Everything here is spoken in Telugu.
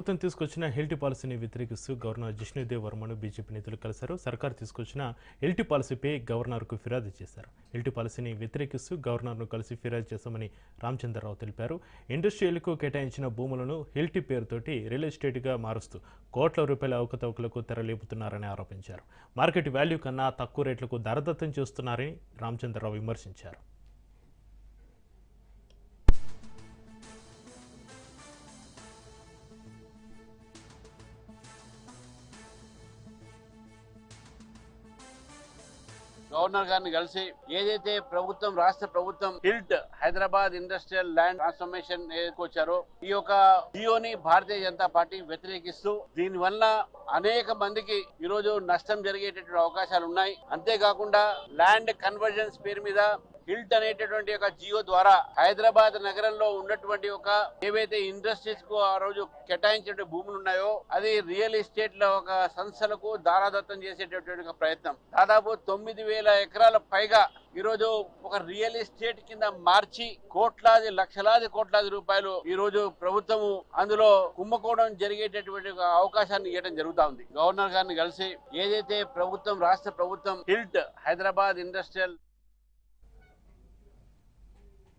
ప్రభుత్వం తీసుకొచ్చిన ఎల్టీ పాలసీని వ్యతిరేకిస్తూ గవర్నర్ జిష్ణుదేవ్ వర్మను బీజేపీ నేతలు కలిశారు. సర్కార్ తీసుకొచ్చిన ఎల్టీ పాలసీపై గవర్నర్కు ఫిర్యాదు చేశారు. ఎల్టీ పాలసీని వ్యతిరేకిస్తూ గవర్నర్ను కలిసి ఫిర్యాదు చేశామని రామచంద్రరావు తెలిపారు. ఇండస్ట్రియల్కు కేటాయించిన భూములను ఎల్టీ పేరుతోటి రియల్ ఎస్టేట్గా మారుస్తూ కోట్ల రూపాయల అవకతవకలకు తెరలేపుతున్నారని ఆరోపించారు. మార్కెట్ వాల్యూ కన్నా తక్కువ రేట్లకు దరదత్తం చేస్తున్నారని రామచంద్రరావు విమర్శించారు. గవర్నర్ గారిని కలిసి ఏదైతే ప్రభుత్వం రాష్ట్ర ప్రభుత్వం HILT Hyderabad industrial land transformation వచ్చారో ఈ యొక్క జియోని భారతీయ జనతా పార్టీ వ్యతిరేకిస్తూ దీనివల్ల అనేక మందికి ఈరోజు నష్టం జరిగేటటువంటి అవకాశాలు ఉన్నాయి అంతేకాకుండా ల్యాండ్ కన్వర్జన్స్ పేరు మీద హిల్ట్ అనేటటువంటి ఒక జియో ద్వారా హైదరాబాద్ నగరంలో ఉన్నటువంటి ఒక ఏవైతే ఇండస్ట్రీస్కు ఆ రోజు కేటాయించిన భూములు ఉన్నాయో అది రియల్ ఎస్టేట్లో ఒక సంస్థలకు దారాదత్తం చేసేటటువంటి ఒక ప్రయత్నం. దాదాపు తొమ్మిది వేల ఎకరాల పైగా ఈరోజు ఒక రియల్ ఎస్టేట్ కింద మార్చి కోట్లాది లక్షలాది కోట్లాది రూపాయలు ఈ రోజు ప్రభుత్వము అందులో కుంభకోణం జరిగేటటువంటి అవకాశాన్ని ఇవ్వడం జరుగుతా ఉంది. గవర్నర్ గారిని కలిసి ఏదైతే ప్రభుత్వం రాష్ట్ర ప్రభుత్వం హిల్ట్ హైదరాబాద్ ఇండస్ట్రియల్